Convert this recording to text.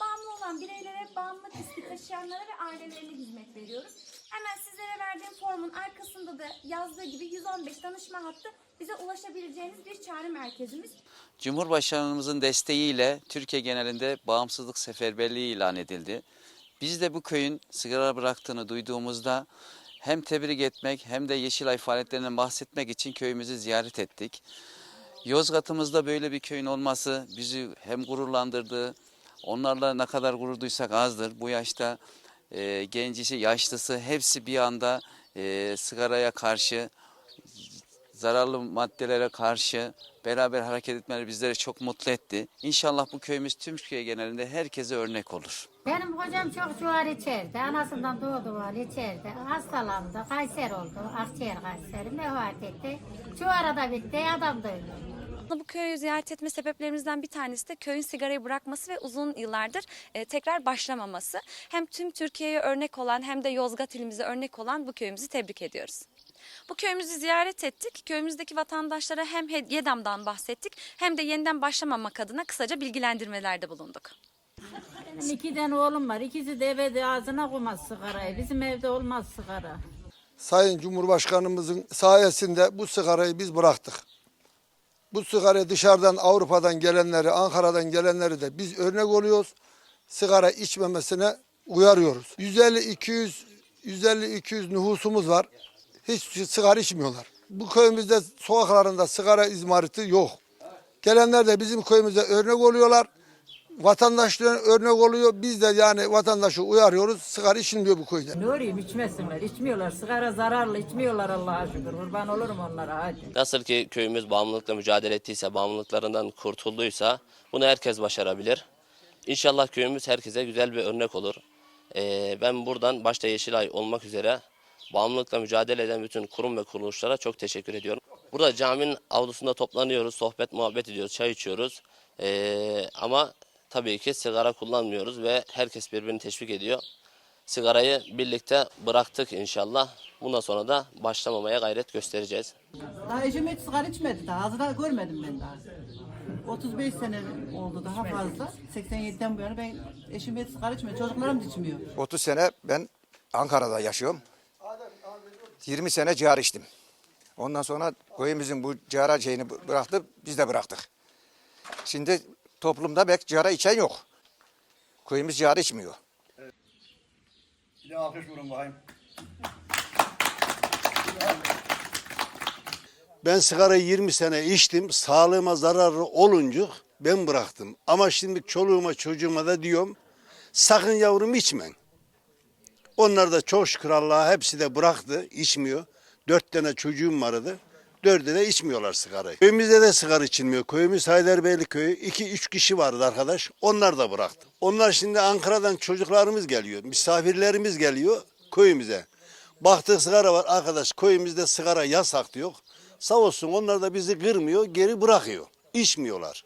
Bağımlı olan bireylere, bağımlılık riski taşıyanlara ve ailelerine hizmet veriyoruz. Hemen sizlere verdiğim formun arkasında da yazdığı gibi 115 danışma hattı bize ulaşabileceğiniz bir çağrı merkezimiz. Cumhurbaşkanımızın desteğiyle Türkiye genelinde bağımsızlık seferberliği ilan edildi. Biz de bu köyün sigara bıraktığını duyduğumuzda hem tebrik etmek hem de Yeşilay faaliyetlerinden bahsetmek için köyümüzü ziyaret ettik. Yozgat'ımızda böyle bir köyün olması bizi hem gururlandırdı, onlarla ne kadar gurur duysak azdır. Bu yaşta e, gencisi, yaşlısı hepsi bir anda e, sigaraya karşı zararlı maddelere karşı beraber hareket etmeleri bizleri çok mutlu etti. İnşallah bu köyümüz tüm Türkiye genelinde herkese örnek olur. Benim kocam çok cuvar içerdi. Anasından doğdu var içerdi. Hastalandı. Kanser oldu. Akciğer kanseri. Vefat etti. Cuvara da bitti. Adam da öldü. Bu köyü ziyaret etme sebeplerimizden bir tanesi de köyün sigarayı bırakması ve uzun yıllardır e, tekrar başlamaması. Hem tüm Türkiye'ye örnek olan hem de Yozgat ilimize örnek olan bu köyümüzü tebrik ediyoruz. Bu köyümüzü ziyaret ettik. Köyümüzdeki vatandaşlara hem He- YEDAM'dan bahsettik hem de yeniden başlamamak adına kısaca bilgilendirmelerde bulunduk. Benim iki tane oğlum var. İkisi de evde ağzına koymaz sigarayı. Bizim evde olmaz sigara. Sayın Cumhurbaşkanımızın sayesinde bu sigarayı biz bıraktık. Bu sigarayı dışarıdan Avrupa'dan gelenleri, Ankara'dan gelenleri de biz örnek oluyoruz. Sigara içmemesine uyarıyoruz. 150-200 150-200 nüfusumuz var. Hiç sigara içmiyorlar. Bu köyümüzde sokaklarında sigara izmariti yok. Gelenler de bizim köyümüze örnek oluyorlar. Vatandaşların örnek oluyor. Biz de yani vatandaşı uyarıyoruz. Sigara içilmiyor bu köyde. Ne olayım içmesinler. İçmiyorlar. Sigara zararlı. içmiyorlar Allah'a şükür. Kurban olurum onlara hadi. Nasıl ki köyümüz bağımlılıkla mücadele ettiyse, bağımlılıklarından kurtulduysa bunu herkes başarabilir. İnşallah köyümüz herkese güzel bir örnek olur. Ee, ben buradan başta Yeşilay olmak üzere bağımlılıkla mücadele eden bütün kurum ve kuruluşlara çok teşekkür ediyorum. Burada caminin avlusunda toplanıyoruz, sohbet muhabbet ediyoruz, çay içiyoruz. Ee, ama tabii ki sigara kullanmıyoruz ve herkes birbirini teşvik ediyor. Sigarayı birlikte bıraktık inşallah. Bundan sonra da başlamamaya gayret göstereceğiz. Daha eşim hiç sigara içmedi daha. Ağzına görmedim ben daha. 35 sene oldu daha fazla. 87'den bu yana ben eşim hiç sigara içmedi. Çocuklarım da içmiyor. 30 sene ben Ankara'da yaşıyorum. 20 sene ciğer içtim. Ondan sonra köyümüzün bu ciğer şeyini bıraktı, biz de bıraktık. Şimdi toplumda pek ciğer içen yok. Köyümüz ciğer içmiyor. Bir de alkış vurun bakayım. Ben sigarayı 20 sene içtim. Sağlığıma zararlı olunca ben bıraktım. Ama şimdi çoluğuma çocuğuma da diyorum sakın yavrum içmen. Onlar da çok şükür Allah'a hepsi de bıraktı. içmiyor. Dört tane çocuğum vardı. Dördü de içmiyorlar sigarayı. Köyümüzde de sigara içilmiyor. Köyümüz Haydarbeyli köyü. iki üç kişi vardı arkadaş. Onlar da bıraktı. Onlar şimdi Ankara'dan çocuklarımız geliyor. Misafirlerimiz geliyor köyümüze. Baktık sigara var arkadaş köyümüzde sigara yasak diyor. Sağ olsun onlar da bizi kırmıyor geri bırakıyor. İçmiyorlar.